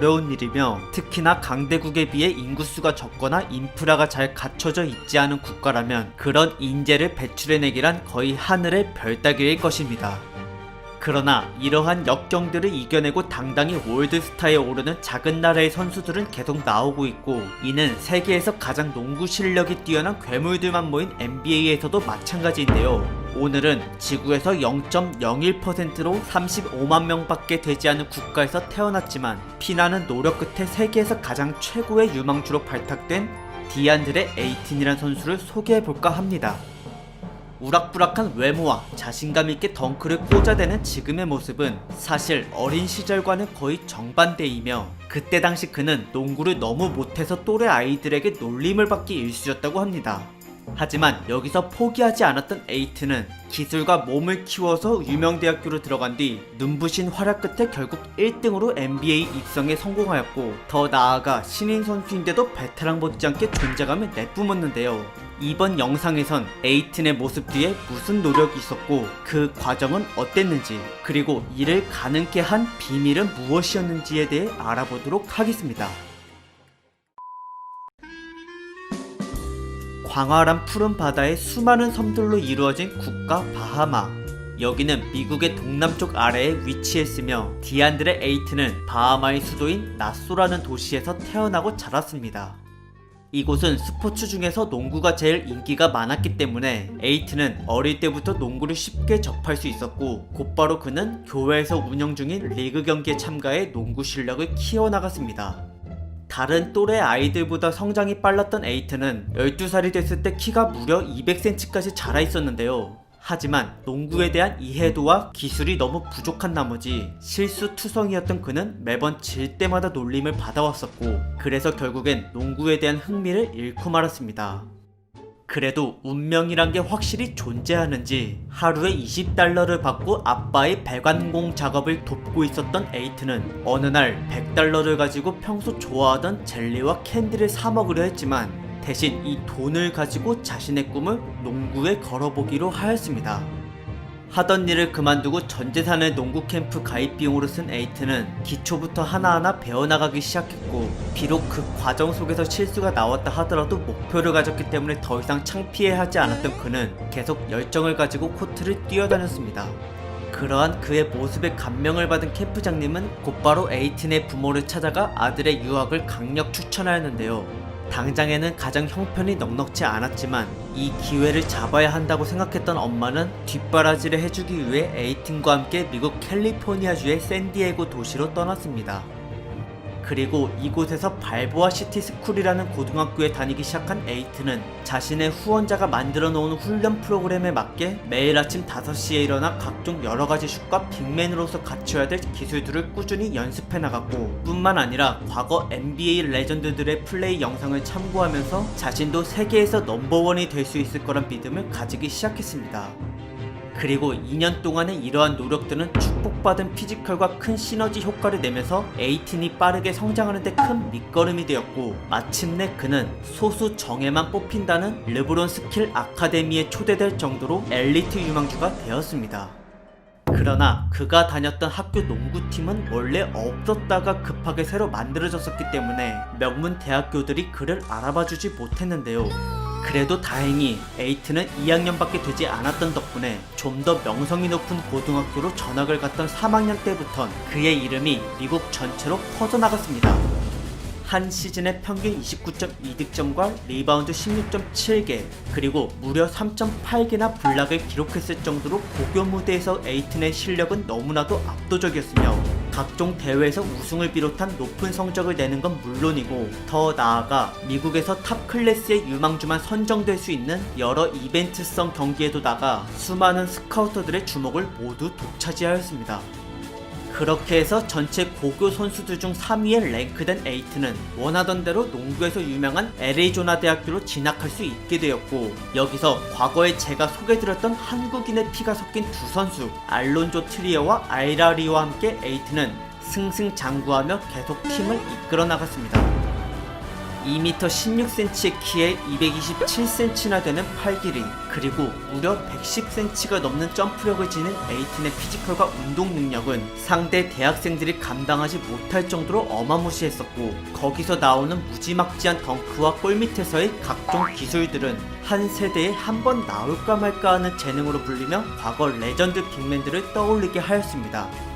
어려운 일이며 특히나 강대국에 비해 인구수가 적거나 인프라가 잘 갖춰져 있지 않은 국가라면 그런 인재를 배출해내기란 거의 하늘의 별 따기일 것입니다. 그러나 이러한 역경들을 이겨내고 당당히 월드스타에 오르는 작은 나라의 선수들은 계속 나오고 있고 이는 세계에서 가장 농구 실력이 뛰어난 괴물들만 모인 NBA에서도 마찬가지인데요. 오늘은 지구에서 0.01%로 35만 명밖에 되지 않은 국가에서 태어났지만 피나는 노력 끝에 세계에서 가장 최고의 유망주로 발탁된 디안드레 에이틴이란 선수를 소개해볼까 합니다. 우락부락한 외모와 자신감 있게 덩크를 꽂아대는 지금의 모습은 사실 어린 시절과는 거의 정반대이며 그때 당시 그는 농구를 너무 못해서 또래 아이들에게 놀림을 받기 일쑤였다고 합니다. 하지만 여기서 포기하지 않았던 에이트는 기술과 몸을 키워서 유명 대학교로 들어간 뒤 눈부신 활약 끝에 결국 1등으로 NBA 입성에 성공하였고 더 나아가 신인 선수인데도 베테랑 못지않게 존재감을 내뿜었는데요. 이번 영상에선 에이튼의 모습 뒤에 무슨 노력이 있었고 그 과정은 어땠는지 그리고 이를 가능케 한 비밀은 무엇이었는지에 대해 알아보도록 하겠습니다. 광활한 푸른 바다의 수많은 섬들로 이루어진 국가 바하마. 여기는 미국의 동남쪽 아래에 위치했으며 디안드레 에이튼은 바하마의 수도인 나소라는 도시에서 태어나고 자랐습니다. 이곳은 스포츠 중에서 농구가 제일 인기가 많았기 때문에 에이트는 어릴 때부터 농구를 쉽게 접할 수 있었고 곧바로 그는 교회에서 운영 중인 리그 경기에 참가해 농구 실력을 키워나갔습니다. 다른 또래 아이들보다 성장이 빨랐던 에이트는 12살이 됐을 때 키가 무려 200cm까지 자라 있었는데요. 하지만 농구에 대한 이해도와 기술이 너무 부족한 나머지 실수 투성이었던 그는 매번 질 때마다 놀림을 받아왔었고 그래서 결국엔 농구에 대한 흥미를 잃고 말았습니다. 그래도 운명이란 게 확실히 존재하는지 하루에 20달러를 받고 아빠의 배관공 작업을 돕고 있었던 에이트는 어느 날 100달러를 가지고 평소 좋아하던 젤리와 캔디를 사 먹으려 했지만 대신 이 돈을 가지고 자신의 꿈을 농구에 걸어보기로 하였습니다. 하던 일을 그만두고 전 재산을 농구 캠프 가입 비용으로 쓴 에이트는 기초부터 하나하나 배워나가기 시작했고 비록 그 과정 속에서 실수가 나왔다 하더라도 목표를 가졌기 때문에 더 이상 창피해하지 않았던 그는 계속 열정을 가지고 코트를 뛰어다녔습니다. 그러한 그의 모습에 감명을 받은 캠프장님은 곧바로 에이틴의 부모를 찾아가 아들의 유학을 강력 추천하였는데요. 당장에는 가장 형편이 넉넉지 않았지만 이 기회를 잡아야 한다고 생각했던 엄마는 뒷바라지를 해주기 위해 에이틴과 함께 미국 캘리포니아주의 샌디에고 도시로 떠났습니다. 그리고 이곳에서 발보아 시티 스쿨이라는 고등학교에 다니기 시작한 에이트는 자신의 후원자가 만들어 놓은 훈련 프로그램에 맞게 매일 아침 5시에 일어나 각종 여러 가지 슛과 빅맨으로서 갖춰야 될 기술들을 꾸준히 연습해 나갔고 뿐만 아니라 과거 NBA 레전드들의 플레이 영상을 참고하면서 자신도 세계에서 넘버원이 될 수 있을 거란 믿음을 가지기 시작했습니다. 그리고 2년 동안의 이러한 노력들은 축복받은 피지컬과 큰 시너지 효과를 내면서 에이틴이 빠르게 성장하는 데 큰 밑거름이 되었고 마침내 그는 소수 정예만 뽑힌다는 르브론 스킬 아카데미에 초대될 정도로 엘리트 유망주가 되었습니다. 그러나 그가 다녔던 학교 농구팀은 원래 없었다가 급하게 새로 만들어졌었기 때문에 명문 대학교들이 그를 알아봐주지 못했는데요. 그래도 다행히 에이트는 2학년밖에 되지 않았던 덕분에 좀 더 명성이 높은 고등학교로 전학을 갔던 3학년 때부턴 그의 이름이 미국 전체로 퍼져나갔습니다. 한 시즌에 평균 29.2득점과 리바운드 16.7개, 그리고 무려 3.8개나 블락을 기록했을 정도로 고교 무대에서 에이튼의 실력은 너무나도 압도적이었으며 각종 대회에서 우승을 비롯한 높은 성적을 내는 건 물론이고 더 나아가 미국에서 탑 클래스의 유망주만 선정될 수 있는 여러 이벤트성 경기에도 나가 수많은 스카우터들의 주목을 모두 독차지하였습니다. 그렇게 해서 전체 고교 선수들 중 3위에 랭크된 에이트는 원하던 대로 농구에서 유명한 애리조나 대학교로 진학할 수 있게 되었고 여기서 과거에 제가 소개드렸던 한국인의 피가 섞인 두 선수 알론조 트리어와 아이라리와 함께 에이트는 승승장구하며 계속 팀을 이끌어 나갔습니다. 2m 16cm의 키에 227cm나 되는 팔 길이 그리고 무려 110cm가 넘는 점프력을 지닌 에이튼의 피지컬과 운동 능력은 상대 대학생들이 감당하지 못할 정도로 어마무시했었고 거기서 나오는 무지막지한 덩크와 골 밑에서의 각종 기술들은 한 세대에 한 번 나올까 말까 하는 재능으로 불리며 과거 레전드 빅맨들을 떠올리게 하였습니다.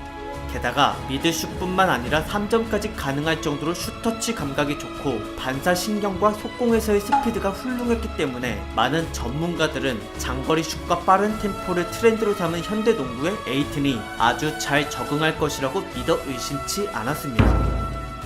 게다가 미드슛뿐만 아니라 3점까지 가능할 정도로 슛터치 감각이 좋고 반사 신경과 속공에서의 스피드가 훌륭했기 때문에 많은 전문가들은 장거리 슛과 빠른 템포를 트렌드로 삼은 현대 농구의 에이튼이 아주 잘 적응할 것이라고 믿어 의심치 않았습니다.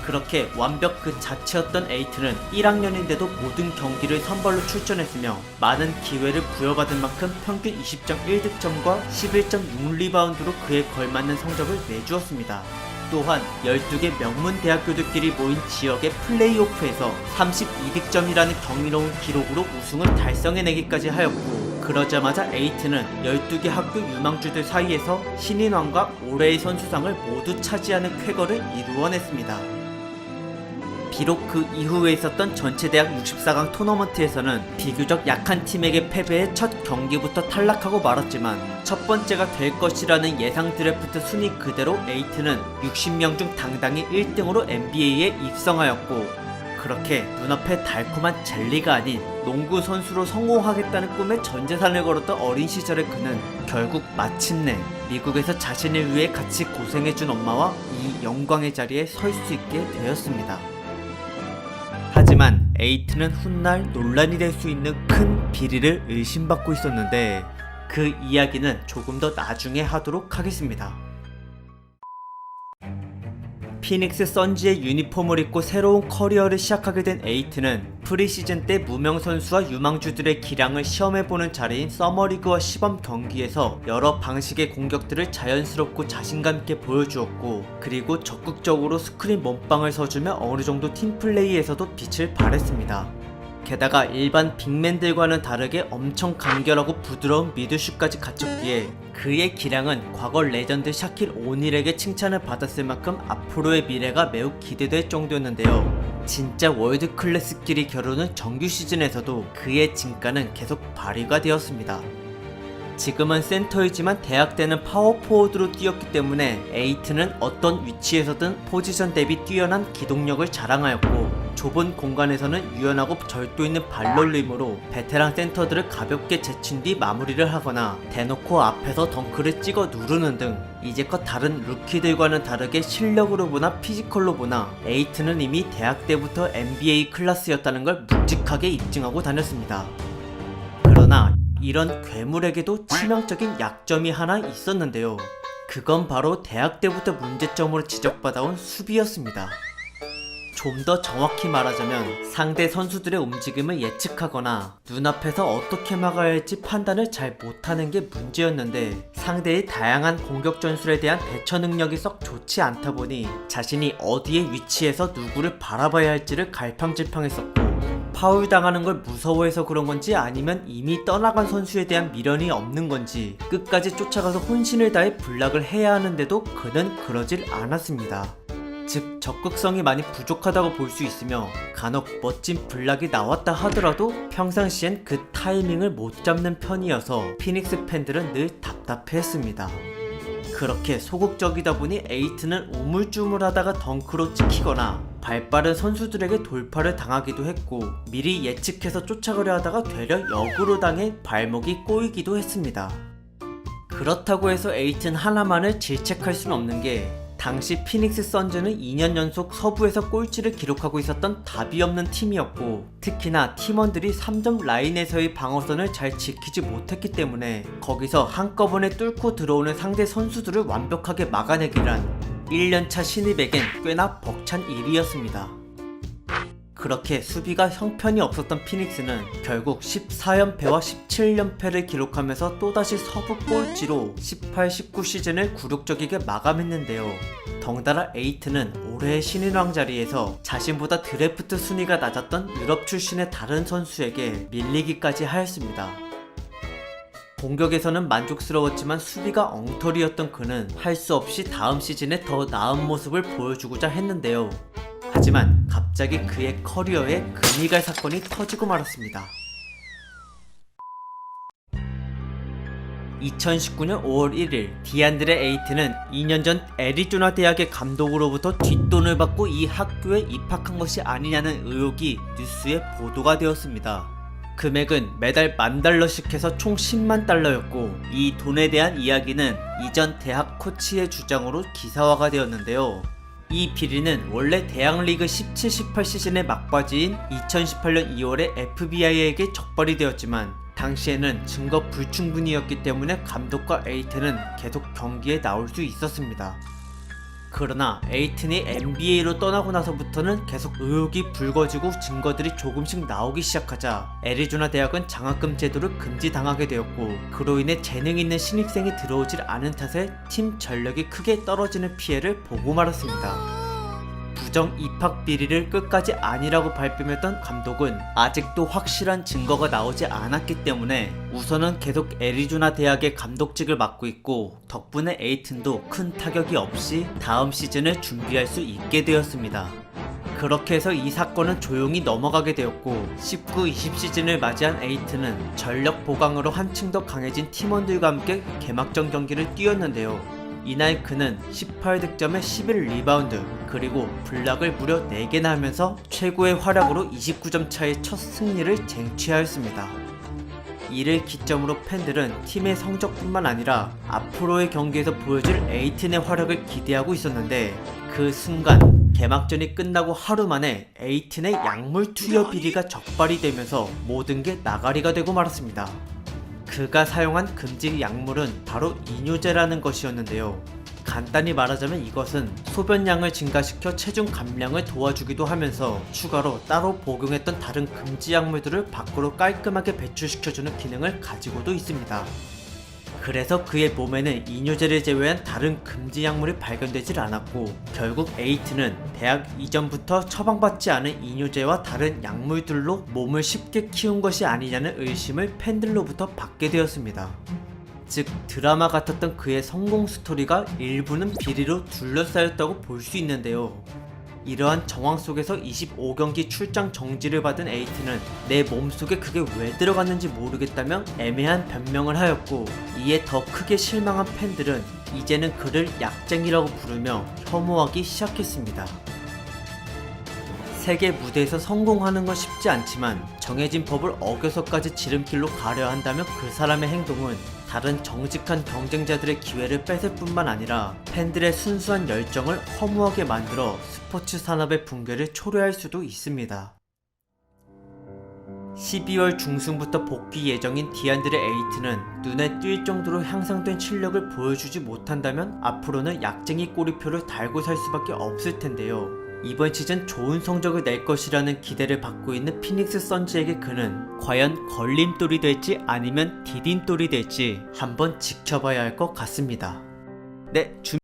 그렇게 완벽 그 자체였던 에이튼은 1학년인데도 모든 경기를 선발로 출전했으며 많은 기회를 부여받은 만큼 평균 20.1득점과 11.6리바운드로 그에 걸맞는 성적을 내주었습니다. 또한 12개 명문 대학교들끼리 모인 지역의 플레이오프에서 32득점이라는 경이로운 기록으로 우승을 달성해내기까지 하였고 그러자마자 에이튼은 12개 학교 유망주들 사이에서 신인왕과 올해의 선수상을 모두 차지하는 쾌거를 이루어냈습니다. 비록 그 이후에 있었던 전체 대학 64강 토너먼트에서는 비교적 약한 팀에게 패배해 첫 경기부터 탈락하고 말았지만 첫 번째가 될 것이라는 예상 드래프트 순위 그대로 에이트는 60명 중 당당히 1등으로 NBA에 입성하였고 그렇게 눈앞에 달콤한 젤리가 아닌 농구 선수로 성공하겠다는 꿈에 전 재산을 걸었던 어린 시절의 그는 결국 마침내 미국에서 자신을 위해 같이 고생해준 엄마와 이 영광의 자리에 설 수 있게 되었습니다. 에이트는 훗날 논란이 될 수 있는 큰 비리를 의심받고 있었는데 그 이야기는 조금 더 나중에 하도록 하겠습니다. 피닉스 선지의 유니폼을 입고 새로운 커리어를 시작하게 된 에이트는 프리시즌 때 무명 선수와 유망주들의 기량을 시험해보는 자리인 서머리그와 시범 경기에서 여러 방식의 공격들을 자연스럽고 자신감 있게 보여주었고 그리고 적극적으로 스크린 몸빵을 서주며 어느 정도 팀플레이에서도 빛을 발했습니다. 게다가 일반 빅맨들과는 다르게 엄청 간결하고 부드러운 미드슛까지 갖췄기에 그의 기량은 과거 레전드 샤킬 오닐에게 칭찬을 받았을 만큼 앞으로의 미래가 매우 기대될 정도였는데요. 진짜 월드 클래스끼리 겨루는 정규 시즌에서도 그의 진가는 계속 발휘가 되었습니다. 지금은 센터이지만 대학 때는 파워포워드로 뛰었기 때문에 에이트는 어떤 위치에서든 포지션 대비 뛰어난 기동력을 자랑하였고 좁은 공간에서는 유연하고 절도 있는 발놀림으로 베테랑 센터들을 가볍게 제친 뒤 마무리를 하거나 대놓고 앞에서 덩크를 찍어 누르는 등 이제껏 다른 루키들과는 다르게 실력으로 보나 피지컬로 보나 에이트는 이미 대학 때부터 NBA 클래스였다는 걸 묵직하게 입증하고 다녔습니다. 그러나 이런 괴물에게도 치명적인 약점이 하나 있었는데요. 그건 바로 대학 때부터 문제점으로 지적받아온 수비였습니다. 좀 더 정확히 말하자면 상대 선수들의 움직임을 예측하거나 눈앞에서 어떻게 막아야 할지 판단을 잘 못하는 게 문제였는데 상대의 다양한 공격 전술에 대한 대처 능력이 썩 좋지 않다 보니 자신이 어디에 위치해서 누구를 바라봐야 할지를 갈팡질팡했었고 파울 당하는 걸 무서워해서 그런 건지 아니면 이미 떠나간 선수에 대한 미련이 없는 건지 끝까지 쫓아가서 혼신을 다해 블락을 해야 하는데도 그는 그러질 않았습니다. 즉 적극성이 많이 부족하다고 볼 수 있으며 간혹 멋진 블락이 나왔다 하더라도 평상시엔 그 타이밍을 못 잡는 편이어서 피닉스 팬들은 늘 답답해했습니다. 그렇게 소극적이다 보니 에이트는 우물쭈물하다가 덩크로 찍히거나 발빠른 선수들에게 돌파를 당하기도 했고 미리 예측해서 쫓아가려 하다가 되려 역으로 당해 발목이 꼬이기도 했습니다. 그렇다고 해서 에이튼 하나만을 질책할 순 없는 게 당시 피닉스 선즈는 2년 연속 서부에서 꼴찌를 기록하고 있었던 답이 없는 팀이었고 특히나 팀원들이 3점 라인에서의 방어선을 잘 지키지 못했기 때문에 거기서 한꺼번에 뚫고 들어오는 상대 선수들을 완벽하게 막아내기란 1년차 신입에겐 꽤나 벅찬 일이었습니다. 그렇게 수비가 형편이 없었던 피닉스는 결국 14연패와 17연패를 기록하면서 또다시 서부 꼴찌로 18-19 시즌을 굴욕적이게 마감했는데요. 덩달아 에이트는 올해의 신인왕 자리에서 자신보다 드래프트 순위가 낮았던 유럽 출신의 다른 선수에게 밀리기까지 하였습니다. 공격에서는 만족스러웠지만 수비가 엉터리였던 그는 할 수 없이 다음 시즌에 더 나은 모습을 보여주고자 했는데요. 하지만 갑자기 그의 커리어에 금이 갈 사건이 터지고 말았습니다. 2019년 5월 1일 디안드레 에이트는 2년 전 애리조나 대학의 감독으로부터 뒷돈을 받고 이 학교에 입학한 것이 아니냐는 의혹이 뉴스에 보도가 되었습니다. 금액은 매달 만 달러씩 해서 총 10만 달러였고 이 돈에 대한 이야기는 이전 대학 코치의 주장으로 기사화가 되었는데요. 이 비리는 원래 대학리그 17-18 시즌의 막바지인 2018년 2월에 FBI에게 적발이 되었지만 당시에는 증거 불충분이었기 때문에 감독과 에이튼은 계속 경기에 나올 수 있었습니다. 그러나 에이튼이 NBA로 떠나고 나서부터는 계속 의혹이 불거지고 증거들이 조금씩 나오기 시작하자 애리조나 대학은 장학금 제도를 금지당하게 되었고 그로 인해 재능 있는 신입생이 들어오질 않은 탓에 팀 전력이 크게 떨어지는 피해를 보고 말았습니다. 부정 입학 비리를 끝까지 아니라고 발뺌했던 감독은 아직도 확실한 증거가 나오지 않았기 때문에 우선은 계속 애리조나 대학의 감독직을 맡고 있고 덕분에 에이튼도 큰 타격이 없이 다음 시즌을 준비할 수 있게 되었습니다. 그렇게 해서 이 사건은 조용히 넘어가게 되었고 19-20 시즌을 맞이한 에이튼은 전력 보강으로 한층 더 강해진 팀원들과 함께 개막전 경기를 뛰었는데요. 이날 그는 18득점에 11리바운드 그리고 블락을 무려 4개나 하면서 최고의 활약으로 29점 차의 첫 승리를 쟁취하였습니다. 이를 기점으로 팬들은 팀의 성적뿐만 아니라 앞으로의 경기에서 보여줄 에이튼의 활약을 기대하고 있었는데 그 순간 개막전이 끝나고 하루 만에 에이튼의 약물 투여 비리가 적발이 되면서 모든 게 나가리가 되고 말았습니다. 그가 사용한 금지 약물은 바로 이뇨제라는 것이었는데요. 간단히 말하자면 이것은 소변량을 증가시켜 체중 감량을 도와주기도 하면서 추가로 따로 복용했던 다른 금지 약물들을 밖으로 깔끔하게 배출시켜주는 기능을 가지고도 있습니다. 그래서 그의 몸에는 이뇨제를 제외한 다른 금지 약물이 발견되질 않았고 결국 에이트는 대학 이전부터 처방받지 않은 이뇨제와 다른 약물들로 몸을 쉽게 키운 것이 아니냐는 의심을 팬들로부터 받게 되었습니다. 즉 드라마 같았던 그의 성공 스토리가 일부는 비리로 둘러싸였다고 볼 수 있는데요. 이러한 정황 속에서 25경기 출장 정지를 받은 에이트는 내 몸속에 그게 왜 들어갔는지 모르겠다며 애매한 변명을 하였고 이에 더 크게 실망한 팬들은 이제는 그를 약쟁이라고 부르며 혐오하기 시작했습니다. 세계 무대에서 성공하는 건 쉽지 않지만 정해진 법을 어겨서까지 지름길로 가려 한다면 그 사람의 행동은 다른 정직한 경쟁자들의 기회를 뺏을 뿐만 아니라 팬들의 순수한 열정을 허무하게 만들어 스포츠 산업의 붕괴를 초래할 수도 있습니다. 12월 중순부터 복귀 예정인 디안드레 에이트는 눈에 띌 정도로 향상된 실력을 보여주지 못한다면 앞으로는 약쟁이 꼬리표를 달고 살 수밖에 없을 텐데요. 이번 시즌 좋은 성적을 낼 것이라는 기대를 받고 있는 피닉스 선즈에게 그는 과연 걸림돌이 될지 아니면 디딤돌이 될지 한번 지켜봐야 할 것 같습니다. 네, 주...